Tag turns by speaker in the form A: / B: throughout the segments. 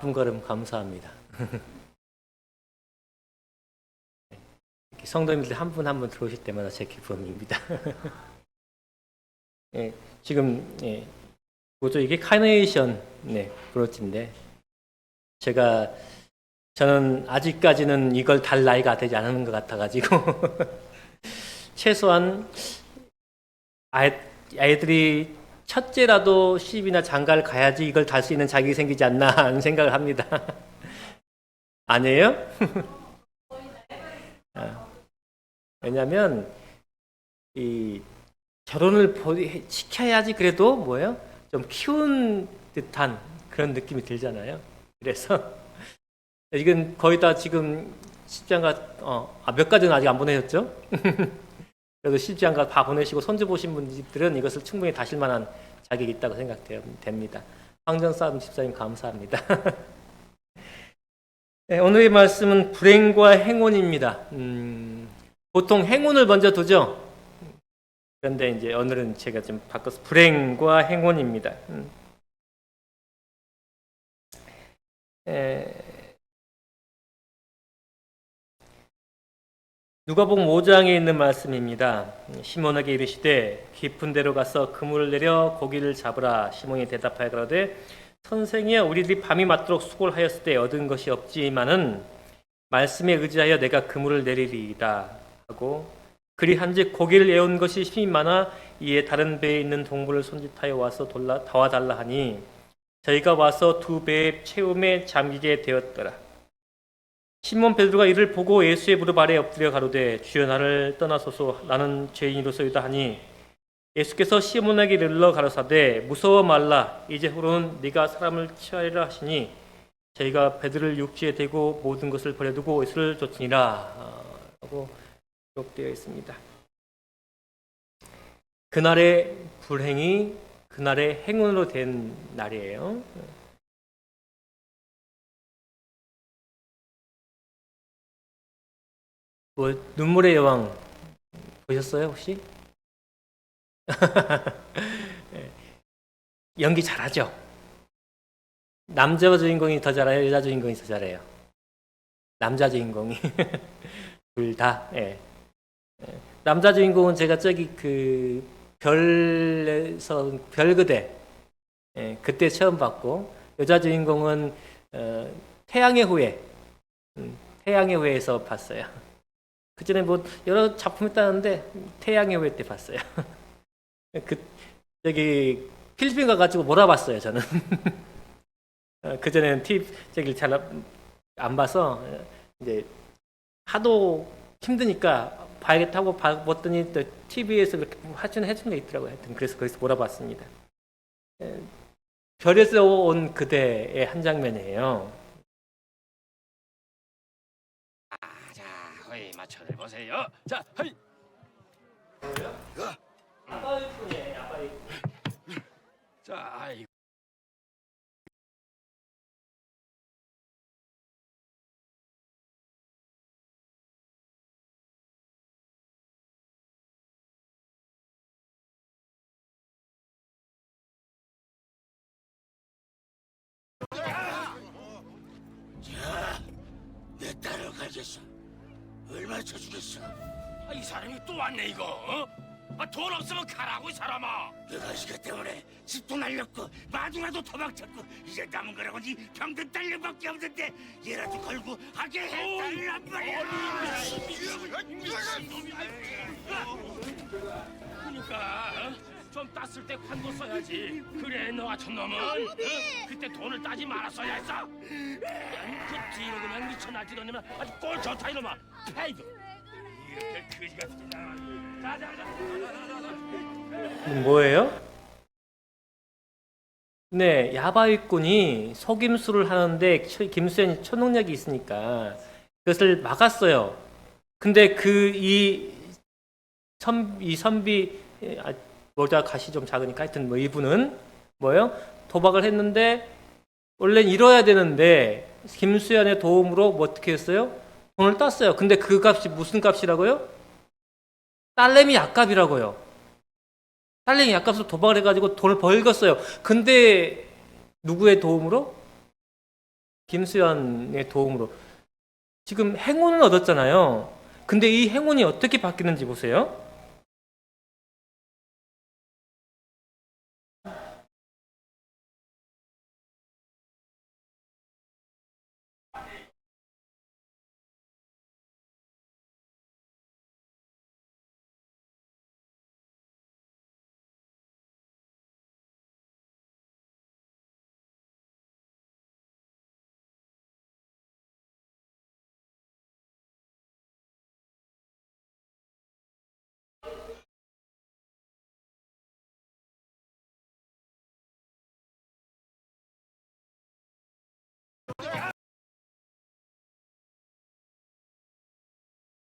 A: 바쁜 걸음 감사합니다. 성도님들 한 분 한 분 들어오실 때마다 제 기쁨입니다. 예, 지금 예, 뭐죠 이게 카네이션 네, 브로치인데 제가 저는 아직까지는 이걸 달 나이가 되지 않은 것 같아가지고 최소한 아이, 아이들이 첫째라도 시집이나 장가를 가야지 이걸 달 수 있는 자격이 생기지 않나 하는 생각을 합니다. 아니에요? 아, 왜냐하면 이 결혼을 보- 시켜야지 그래도 뭐예요? 좀 키운 듯한 그런 느낌이 들잖아요. 그래서 이건 거의 다 지금 십장가 어, 아, 몇 가지는 아직 안 보내셨죠? 그래도 십장가 다 보내시고 손주 보신 분들은 이것을 충분히 다실 만한 자격이 있다고 생각됩니다. 황전싸움 집사님 감사합니다. 네, 오늘의 말씀은 불행과 행운입니다. 음, 보통 행운을 먼저 두죠. 그런데 이제 오늘은 제가 좀 바꿔서 불행과 행운입니다. 음. 에, 누가복음 5장에 있는 말씀입니다. 시몬에게 이르시되 깊은 데로 가서 그물을 내려 고기를 잡으라. 시몬이 대답하여 그러되 선생이여 우리들이 밤이 맞도록 수고를 하였을 때 얻은 것이 없지만은 말씀에 의지하여 내가 그물을 내리리이다 하고 그리한즉 고기를 애운 것이 힘이 많아 이에 다른 배에 있는 동물을 손짓하여 와서 돌라 도와달라 하니 저희가 와서 두 배의 채움에 잠기게 되었더라. 시몬 베드로가 이를 보고 예수의 무릎 아래 엎드려 가로되 주여 나를 떠나소서 나는 죄인으로서이다 하니 예수께서 시몬에게 일러 가로사대 무서워 말라 이제 후로는 네가 사람을 취하리라 하시니 저희가 베드로를 육지에 대고 모든 것을 버려두고 예수를 쫓으니라 아, 하고 기록되어 있습니다. 그날의 불행이 그날의 행운으로 된 날이에요. 뭐 눈물의 여왕 보셨어요 혹시? 예. 연기 잘하죠. 남자 주인공이 더 잘해요, 여자 주인공이 더 잘해요. 남자 주인공이 둘 다. 예. 예. 남자 주인공은 제가 저기 그 별에서 별그대 예, 그때 처음 봤고 여자 주인공은 어, 태양의 후예 음, 태양의 후예에서 봤어요. 그 전에 뭐 여러 작품 했다는데 태양의 후예 때 봤어요. 그 저기 필리핀 가가지고 몰아봤어요 저는. 그 전에는 팁 저기 잘안 봐서 어, 이제 하도 힘드니까 봐야겠다고 봐- 봤더니 또 TV에서 이렇게 하춘 해준 게 있더라고요. 하여튼 그래서 거기서 몰아봤습니다. 에, 별에서 온 그대의 한 장면이에요.
B: 자, 허이 마천을 보세요. 자, 허이. 자, 아이.
C: 내 딸을 가졌어. 얼마 쳐주겠어?
B: 아, 이 사람이 또 왔네 이거. 어? 아, 돈 없으면 가라고 이 사람아.
C: 내가 이거 때문에 집도 날렸고 마누라도 도망쳤고 이제 남은 거라고 니 병든 딸려밖에 없는데 얘라도 걸고 하게 해달란 말이야.
B: 그러니까 어? 좀 땄을 때 관도 써야지. 그래 너 같은 놈은 어? 그때 돈을 따지 말았어야 했어. 그 뒤로 그냥 미쳐 놈은 아주 꼴 좋다 이놈아. 페이드. 이렇게 그지 같은 놈. 자자자.
A: 뭐예요? 네, 야바위꾼이 속임수를 하는데 초- 김수현이 초능력이 있으니까 그것을 막았어요. 근데 그 이 선, 이 선비, 아, 모자 가시 좀 작으니까 하여튼 뭐 이분은 뭐예요? 도박을 했는데 원래 잃어야 되는데 김수현의 도움으로 뭐 어떻게 했어요? 돈을 땄어요. 근데 그 값이 무슨 값이라고요? 딸내미 약값이라고요. 딸내미 약값으로 도박을 해가지고 돈을 벌겼어요. 근데 누구의 도움으로? 김수현의 도움으로 지금 행운을 얻었잖아요. 근데 이 행운이 어떻게 바뀌는지 보세요.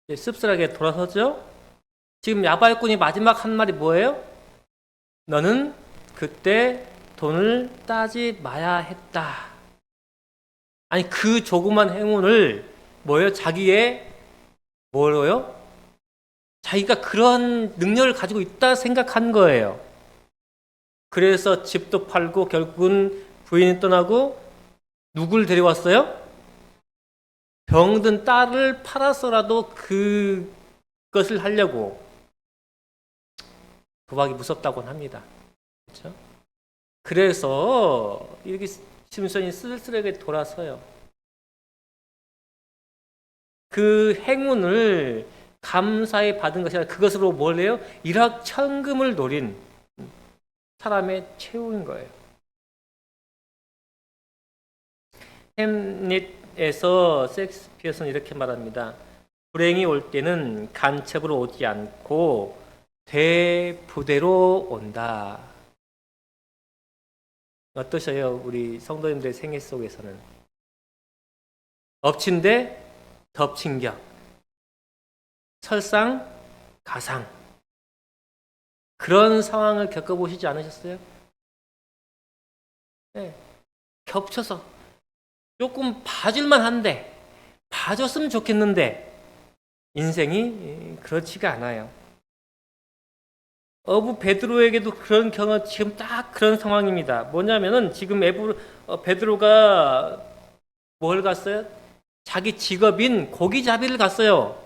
A: 이제 씁쓸하게 돌아서죠. 지금 야발꾼이 마지막 한 말이 뭐예요? 너는 그때 돈을 따지 마야 했다. 아니 그 조그만 행운을 뭐예요? 자기의 뭐예요? 자기가 그런 능력을 가지고 있다 생각한 거예요. 그래서 집도 팔고 결국은 부인이 떠나고 누굴 데려왔어요? 병든 딸을 팔아서라도 그것을 하려고 도박이 무섭다고 합니다. 그렇죠? 그래서 이렇게 심선이 쓸쓸하게 돌아서요. 그 행운을 감사히 받은 것이 아니라 그것으로 뭘 해요? 일확천금을 노린 사람의 최후인 거예요. 햄릿에서 섹스피어스는 이렇게 말합니다. 불행이 올 때는 간첩으로 오지 않고 대부대로 온다. 어떠셔요? 우리 성도님들 생애 속에서는 엎친 데 덮친 격 설상 가상 그런 상황을 겪어보시지 않으셨어요? 네. 겹쳐서 조금 봐줄만 한데 봐줬으면 좋겠는데 인생이 그렇지가 않아요. 어부 베드로에게도 그런 경험 지금 딱 그런 상황입니다. 뭐냐면은 지금 에브 어, 베드로가 뭘 갔어요? 자기 직업인 고기잡이를 갔어요.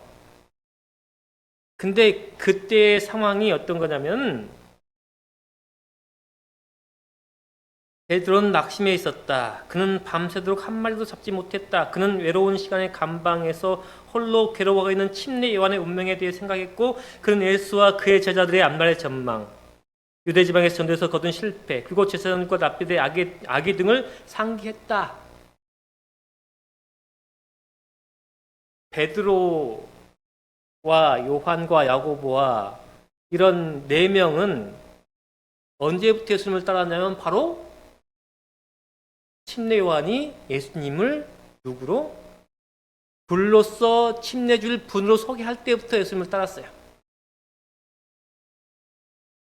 A: 근데 그때의 상황이 어떤 거냐면 베드로는 낙심해 있었다. 그는 밤새도록 한 마리도 잡지 못했다. 그는 외로운 시간의 감방에서 홀로 괴로워가 있는 침례 요한의 운명에 대해 생각했고 그는 예수와 그의 제자들의 앞날의 전망, 유대 지방에서 전도에서 거둔 실패, 그리고 제사장과 납비의 악의, 악의 등을 상기했다. 베드로와 요한과 야고보와 이런 네 명은 언제부터 예수님을 따랐냐면 바로 침례 요한이 예수님을 누구로 불로써 침례줄 분으로 소개할 때부터 예수님을 따랐어요.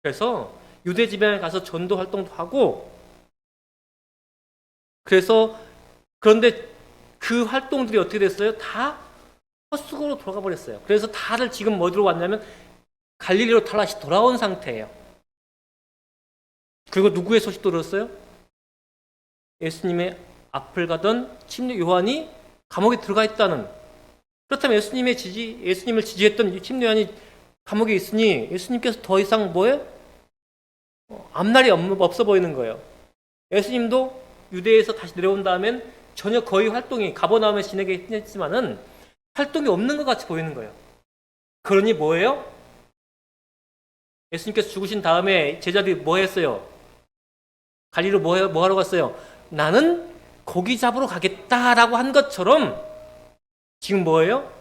A: 그래서 유대 지방에 가서 전도 활동도 하고 그래서 그런데 그 활동들이 어떻게 됐어요? 다 헛수고로 돌아가 버렸어요. 그래서 다들 지금 어디로 왔냐면 갈릴리로 다시 돌아온 상태예요. 그리고 누구의 소식도 들었어요? 예수님의 앞을 가던 침례 요한이 감옥에 들어가 있다는. 그렇다면 예수님의 지지, 예수님을 지지했던 이 침례 요한이 감옥에 있으니 예수님께서 더 이상? 어, 앞날이 없- 없어 보이는 거예요. 예수님도 유대에서 다시 내려온 다음엔 전혀 거의 활동이 가버나움에 지내게 했지만은 활동이 없는 것 같이 보이는 거예요. 그러니 뭐예요? 예수님께서 죽으신 다음에 제자들이 뭐 했어요? 갈리로 뭐, 해- 뭐 하러 갔어요? 나는 고기 잡으러 가겠다라고 한 것처럼 지금 뭐예요?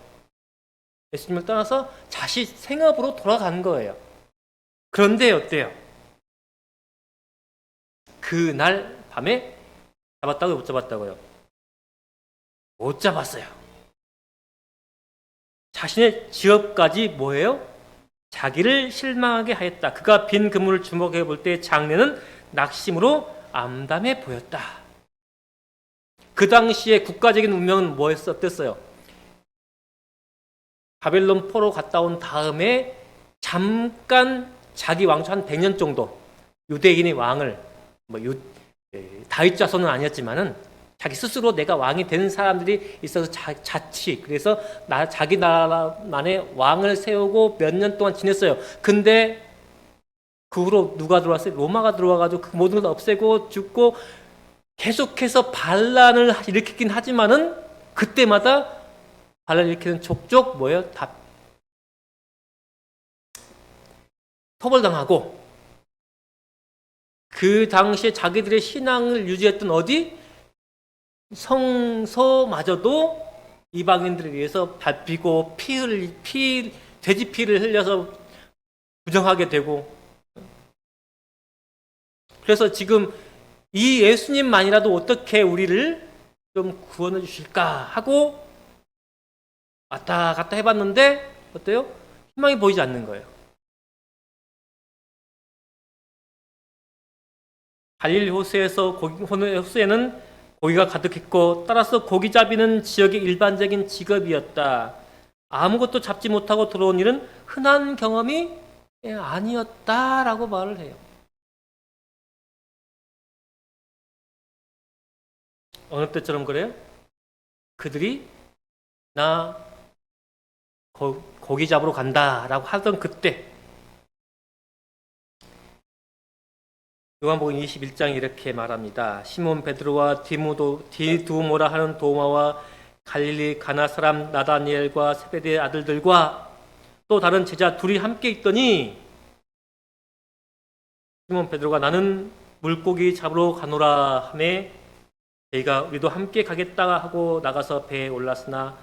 A: 예수님을 떠나서 자신 생업으로 돌아간 거예요. 그런데 어때요? 그날 밤에 잡았다고요? 못 잡았다고요? 못 잡았어요. 자신의 직업까지 뭐예요? 자기를 실망하게 하였다. 그가 빈 그물을 주목해 볼 때 장례는 낙심으로 암담해 보였다. 그 당시에 국가적인 운명은 뭐였어? 어땠어요? 바벨론 포로 갔다 온 다음에 잠깐 자기 왕조 한 100년 정도 유대인의 왕을 뭐 유, 에, 다윗 자손은 아니었지만은 자기 스스로 내가 왕이 된 사람들이 있어서 자, 자치 그래서 나 자기 나라만의 왕을 세우고 몇 년 동안 지냈어요. 근데 그 후로 누가 들어왔어요? 로마가 들어와가지고 그 모든 걸 없애고 죽고 계속해서 반란을 일으키긴 하지만은 그때마다 반란 일으키는 족족 뭐예요? 다 처벌당하고 그 당시에 자기들의 신앙을 유지했던 어디 성서마저도 이방인들에 의해서 밟히고 피 흘리 피 돼지 피를 흘려서 부정하게 되고 그래서 지금 이 예수님만이라도 어떻게 우리를 좀 구원해 주실까 하고 왔다 갔다 해봤는데 어때요? 희망이 보이지 않는 거예요. 갈릴리 호수에서 고기, 호수에는 고기가 가득했고 따라서 고기잡이는 지역의 일반적인 직업이었다. 아무것도 잡지 못하고 들어온 일은 흔한 경험이 아니었다라고 말을 해요. 어느 때처럼 그래요? 그들이 나 고, 고기 잡으러 간다라고 하던 그때 요한복음 21장 이렇게 말합니다. 시몬 베드로와 디모도 디두모라 하는 도마와 갈릴리 가나 사람 나다니엘과 세베대의 아들들과 또 다른 제자 둘이 함께 있더니 시몬 베드로가 나는 물고기 잡으러 가노라 하매 저희가 우리도 함께 가겠다 하고 나가서 배에 올랐으나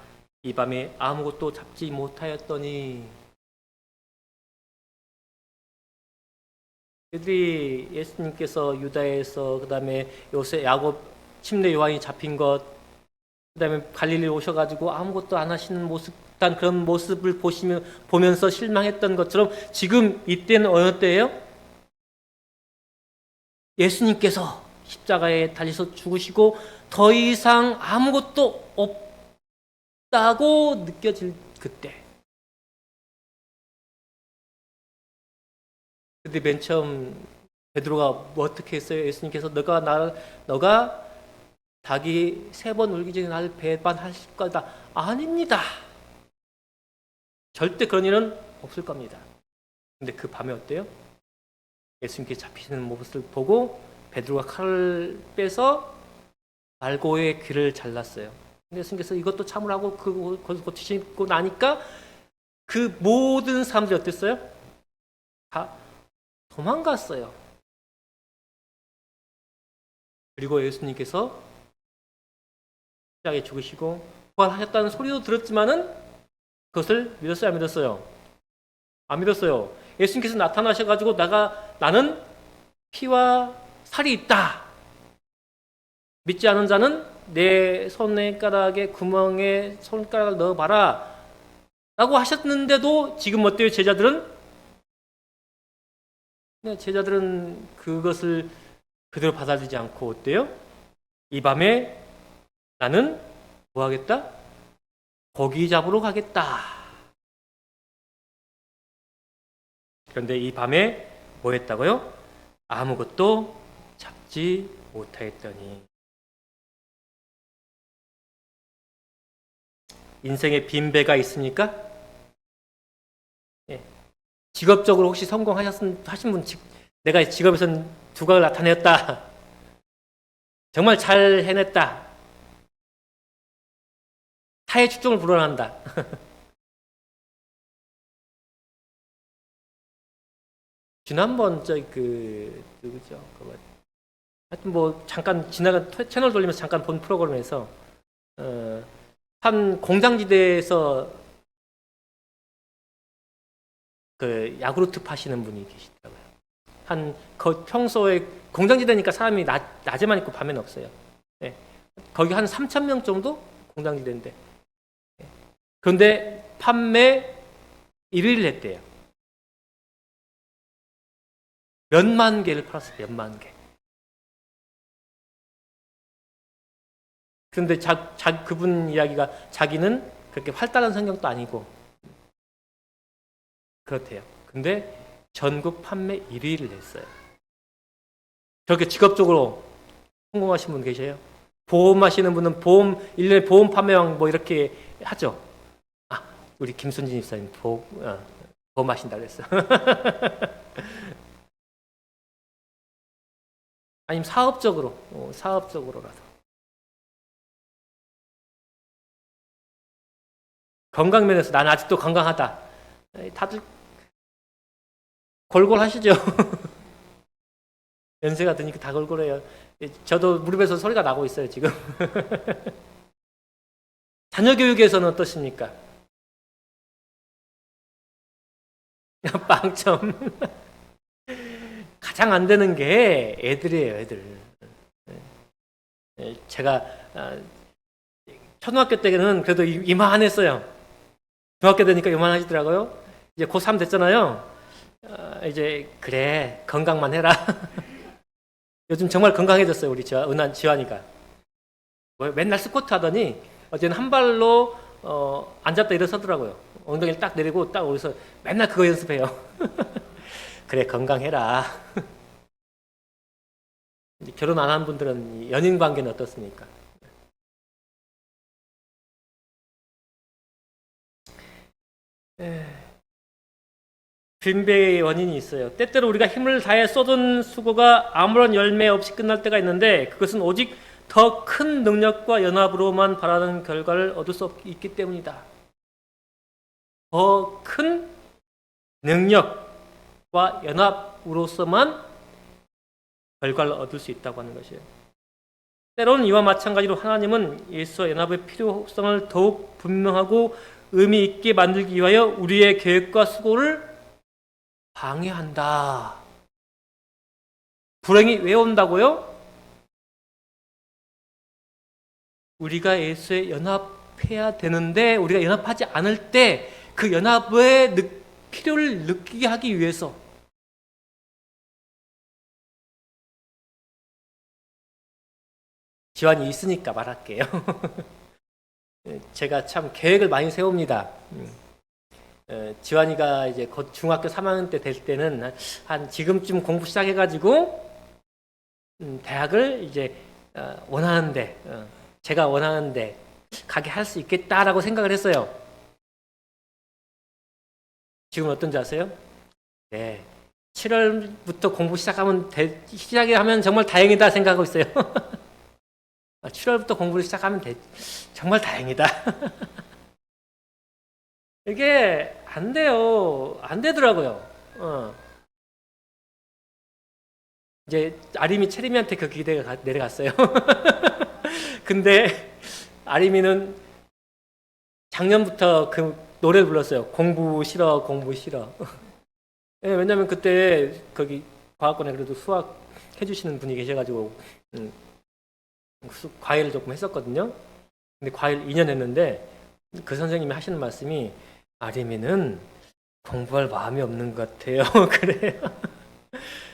A: 이 밤에 아무것도 잡지 못하였더니 그들이 예수님께서 유다에서 그다음에 요새 야곱 침례 요한이 잡힌 것 그다음에 갈릴리 오셔가지고 아무것도 안 하시는 모습 단 그런 모습을 보시며 보면서 실망했던 것처럼 지금 이때는 어느 때예요? 예수님께서 십자가에 달려서 죽으시고 더 이상 아무것도 없다고 느껴질 그때. 근데 맨 처음 베드로가 뭐 어떻게 했어요? 예수님께서 너가 나 너가 닭이 세번 울기 전에 나를 배반하실 거다. 아닙니다. 절대 그런 일은 없을 겁니다. 근데 그 밤에 어때요? 예수님께 잡히시는 모습을 보고 베드로가 칼을 빼서 말고의 귀를 잘랐어요. 근데 예수님께서 이것도 참으라고 그 거기서 고치시고 나니까 그 모든 사람들이 어땠어요? 다 도망갔어요. 그리고 예수님께서 십자가에 죽으시고 부활하셨다는 소리도 들었지만은 그것을 믿었어요, 안 믿었어요? 안 믿었어요. 예수님께서 나타나셔가지고 나가 나는 피와 살이 있다. 믿지 않은 자는 내 손가락에 구멍에 손가락을 넣어봐라. 라고 하셨는데도 지금 어때요, 제자들은? 네, 제자들은 그것을 그대로 받아들이지 않고 어때요? 이 밤에 나는 뭐 하겠다? 고기 잡으러 가겠다. 그런데 이 밤에 뭐 했다고요? 아무것도 잡지 못하였더니 인생에 빈 배가 있습니까? 예. 직업적으로 혹시 성공하셨은 하신 분 직- 내가 직업에선 두각을 나타냈다. 정말 잘 해냈다. 타의 축종을 불어난다. 지난번 저그 누구죠? 그 뭐, 하여튼 뭐 잠깐 지나간 퇴- 채널 돌리면서 잠깐 본 프로그램에서 어, 한 공장지대에서 그 야구르트 파시는 분이 계시더라고요. 한 거, 평소에 공장지대니까 사람이 낮, 낮에만 있고 밤에는 없어요. 예. 거기 한 3천 명 정도 공장지대인데 예. 그런데 판매 1위를 했대요. 몇만 개를 팔았어요. 몇만 개. 그런데 자, 자, 그분 이야기가 자기는 그렇게 활달한 성격도 아니고 그렇대요. 근데 전국 판매 1위를 했어요. 저렇게 직업적으로 성공하신 분 계세요? 보험 하시는 분은 보험 1년에 보험 판매왕 뭐 이렇게 하죠. 아, 우리 김순진 집사님 보험 어, 보험 하신다 그랬어. 아니면 사업적으로 어, 사업적으로라도 건강 면에서 난 아직도 건강하다. 다들 골골하시죠. 연세가 드니까 다 골골해요. 예, 저도 무릎에서 소리가 나고 있어요 지금. 자녀 교육에서는 어떠십니까? 빵점. 가장 안 되는 게 애들이에요, 애들. 예, 제가 아, 초등학교 때는 그래도 이- 이만했어요. 중학교 되니까 이만하시더라고요. 이제 고3 됐잖아요. 아, 이제 그래 건강만 해라. 요즘 정말 건강해졌어요, 우리 지환, 은한 지환이가. 뭐 맨날 스쿼트 하더니 어제는 한 발로 어, 앉았다 일어서더라고요. 엉덩이를 딱 내리고 딱 어디서 맨날 그거 연습해요. 그래 건강해라. 결혼 안 한 분들은 이 연인 관계는 어떻습니까? 빈배의 원인이 있어요. 때때로 우리가 힘을 다해 쏟은 수고가 아무런 열매 없이 끝날 때가 있는데 그것은 오직 더 큰 능력과 연합으로만 바라는 결과를 얻을 수 없- 있기 때문이다. 더 큰 능력과 연합으로서만 결과를 얻을 수 있다고 하는 것이에요. 때로는 이와 마찬가지로 하나님은 예수와 연합의 필요성을 더욱 분명하고 의미 있게 만들기 위하여 우리의 계획과 수고를 방해한다. 불행이 왜 온다고요? 우리가 예수에 연합해야 되는데 우리가 연합하지 않을 때 그 연합의 느- 필요를 느끼게 하기 위해서 지환이 있으니까 말할게요. 제가 참 계획을 많이 세웁니다. 음. 어, 지환이가 이제 곧 중학교 3학년 때 될 때는 한- 한 지금쯤 공부 시작해가지고 음, 대학을 이제 어, 원하는데 어, 제가 원하는데 가게 할 수 있겠다라고 생각을 했어요. 지금 어떤지 아세요? 네. 7월부터 공부 시작하면 돼- 시작이 하면 정말 다행이다 생각하고 있어요. 7월부터 공부를 시작하면 돼. 정말 다행이다. 이게 안 돼요. 안 되더라고요. 어. 이제 아림이 체리미한테 그 기대가 가- 내려갔어요. 근데 아림이는 작년부터 그 노래 불렀어요. 공부 싫어, 공부 싫어. 예, 왜냐면 그때 거기 과학관에 그래도 수학 해주시는 분이 계셔가지고 음, 수- 과외를 조금 했었거든요. 근데 과외를 2년 했는데 그 선생님이 하시는 말씀이 아림이는 공부할 마음이 없는 것 같아요. 그래요.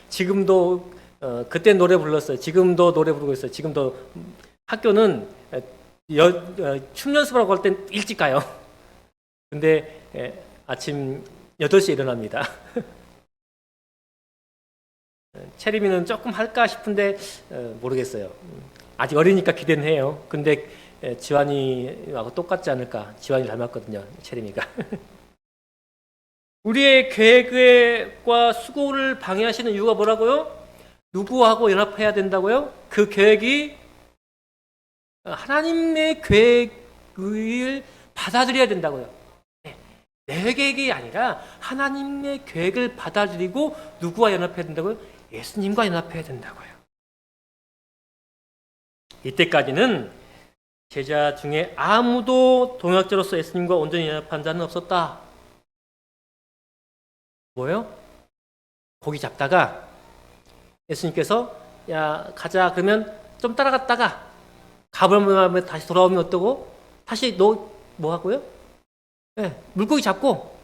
A: 지금도 어, 그때 노래 불렀어요. 지금도 노래 부르고 있어요. 지금도 음, 학교는 어, 여, 어, 춤 연습하고 할 땐 일찍 가요. 근데 예, 아침 8시에 일어납니다. 어, 체리미는 조금 할까 싶은데 어, 모르겠어요. 음, 아직 어리니까 기대는 해요. 근데 예, 지환이하고 똑같지 않을까? 지환이 닮았거든요. 체리미가. 우리의 계획과 수고를 방해하시는 이유가 뭐라고요? 누구하고 연합해야 된다고요? 그 계획이 하나님의 계획을 받아들여야 된다고요. 네, 내 계획이 아니라 하나님의 계획을 받아들이고 누구와 연합해야 된다고요? 예수님과 연합해야 된다고요. 이때까지는 제자 중에 아무도 동역자로서 예수님과 온전히 연합한 자는 없었다. 뭐예요? 고기 잡다가 예수님께서 야 가자 그러면 좀 따라갔다가 가버리면 다시 돌아오면 어떠고 다시 너 뭐 하고요? 네, 물고기 잡고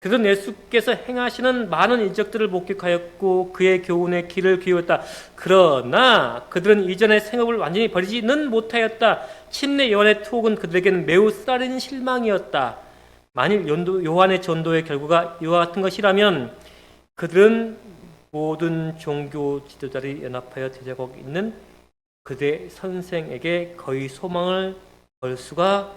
A: 그런 예수께서 행하시는 많은 이적들을 목격하였고 그의 교훈에 귀를 기울였다. 그러나 그들은 이전의 생업을 완전히 버리지는 못하였다. 침례 요한의 투옥은 그들에게는 매우 쓰라린 실망이었다. 만일 요한의 전도의 결과가 이와 같은 것이라면 그들은 모든 종교 지도자들이 연합하여 제작하고 있는 그대 선생에게 거의 소망을 걸 수가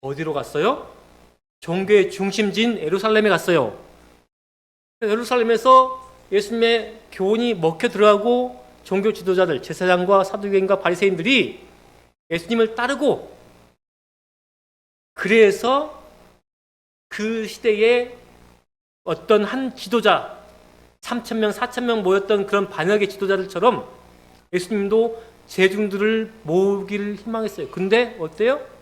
A: 어디로 갔어요? 종교의 중심지인 예루살렘에 갔어요. 예루살렘에서 예수님의 교훈이 먹혀 들어가고 종교 지도자들, 제사장과 사두개인과 바리새인들이 예수님을 따르고 그래서 그 시대에 어떤 한 지도자 3천 명, 4천 명 모였던 그런 반역의 지도자들처럼 예수님도 제중들을 모으기를 희망했어요. 근데 어때요?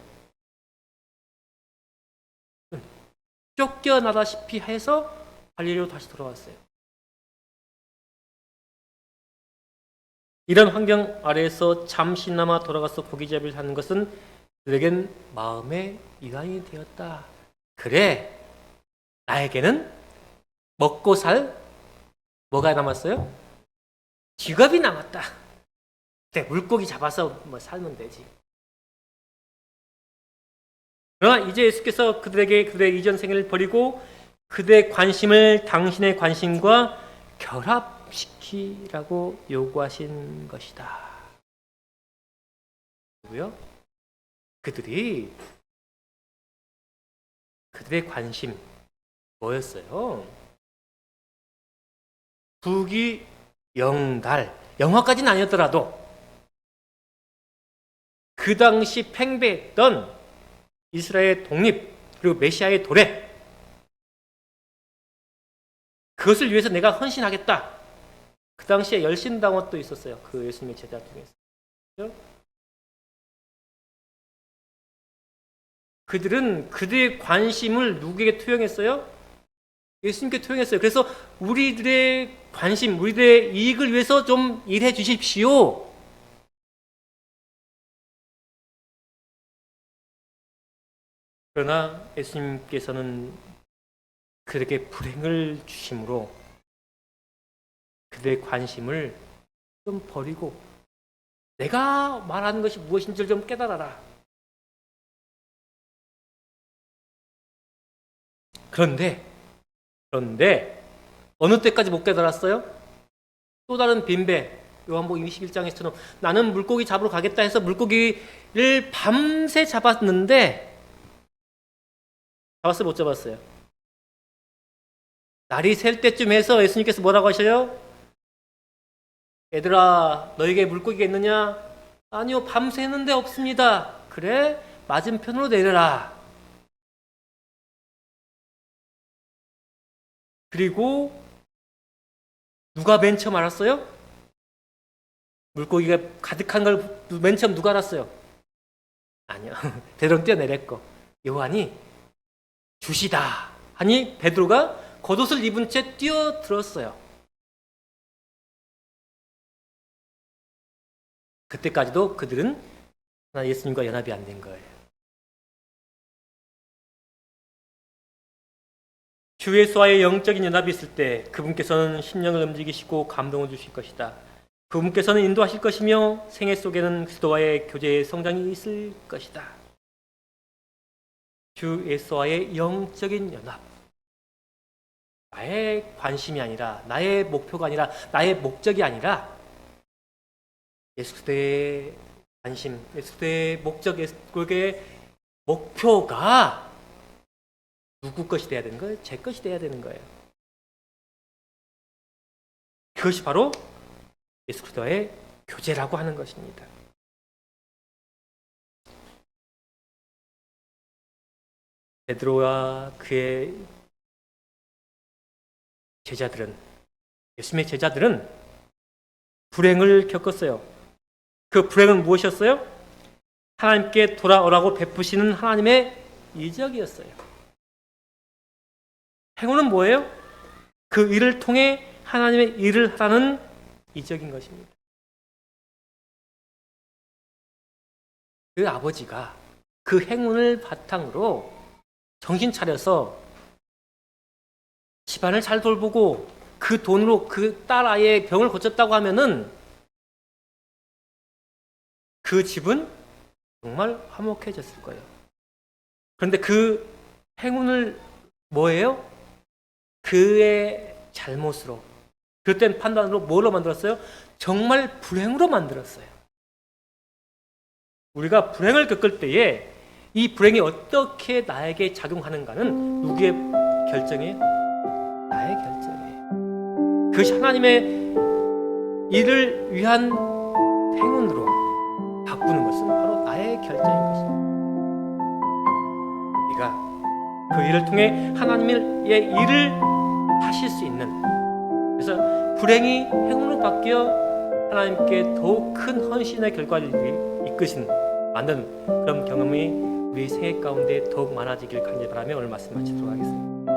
A: 쫓겨나다시피 해서 갈릴리로 다시 돌아왔어요. 이런 환경 아래에서 잠시나마 돌아가서 고기잡이를 하는 것은 그에겐 마음의 이완이 되었다. 그래, 나에게는 먹고 살 뭐가 남았어요? 직업이 남았다. 그래, 물고기 잡아서 뭐 살면 되지. 그러나 이제 예수께서 그들에게 그들의 이전 생애를 버리고 그들의 관심을 당신의 관심과 결합시키라고 요구하신 것이다. 그리고요, 그들이 그들의 관심 뭐였어요? 북이 영달 영화까지는 아니었더라도 그 당시 팽배했던 이스라엘 독립 그리고 메시아의 도래 그것을 위해서 내가 헌신하겠다. 그 당시에 열심당원도 있었어요. 그 예수님의 제자 중에서. 그들은 그들의 관심을 누구에게 투영했어요? 예수님께 투영했어요. 그래서 우리들의 관심, 우리들의 이익을 위해서 좀 일해 주십시오. 그러나 예수님께서는 그들에게 불행을 주심으로 그들의 관심을 좀 버리고 내가 말하는 것이 무엇인지를 좀 깨달아라. 그런데 그런데 어느 때까지 못 깨달았어요? 또 다른 빈배 요한복음 21장에서처럼 나는 물고기 잡으러 가겠다 해서 물고기를 밤새 잡았는데 잡았어요 못 잡았어요? 날이 셀 때쯤 해서 예수님께서 뭐라고 하셔요? 얘들아 너에게 물고기가 있느냐? 아니요 밤새는데 없습니다 그래? 맞은편으로 내려라 그리고 누가 맨 처음 알았어요? 물고기가 가득한 걸 맨 처음 누가 알았어요? 아니요. 베드로 뛰어내렸고 요한이 주시다 하니 베드로가 겉옷을 입은 채 뛰어들었어요. 그때까지도 그들은 예수님과 연합이 안 된 거예요. 주 예수와의 영적인 연합이 있을 때 그분께서는 심령을 움직이시고 감동을 주실 것이다. 그분께서는 인도하실 것이며 생애 속에는 그리스도와의 교제의 성장이 있을 것이다. 주 예수와의 영적인 연합. 나의 관심이 아니라 나의 목표가 아니라 나의 목적이 아니라 예수 그리스도의 관심, 예수 그리스도의 목적, 예수 그리스도의 목표가 누구 것이 돼야 되는 거예요? 제 것이 돼야 되는 거예요. 그것이 바로 예수 그리스도의 교제라고 하는 것입니다. 베드로와 그의 제자들은 예수님의 제자들은 불행을 겪었어요. 그 불행은 무엇이었어요? 하나님께 돌아오라고 베푸시는 하나님의 이적이었어요. 행운은 뭐예요? 그 일을 통해 하나님의 일을 하라는 이적인 것입니다. 그 아버지가 그 행운을 바탕으로 정신 차려서 집안을 잘 돌보고 그 돈으로 그 딸 아이의 병을 고쳤다고 하면은 그 집은 정말 화목해졌을 거예요. 그런데 그 행운을 뭐예요? 그의 잘못으로 그땐 판단으로 뭐로 만들었어요? 정말 불행으로 만들었어요. 우리가 불행을 겪을 때에 이 불행이 어떻게 나에게 작용하는가는 누구의 결정이에요? 나의 결정이에요. 그것이 하나님의 일을 위한 행운으로 바꾸는 것은 바로 나의 결정인 것입니다. 네가 그 일을 통해 하나님의 일을 하실 수 있는 그래서 불행이 행운으로 바뀌어 하나님께 더욱 큰 헌신의 결과를 이끄신 만든 그런 경험이 우리 생애 가운데 더욱 많아지길 간절히 바라며 오늘 말씀 마치도록 하겠습니다.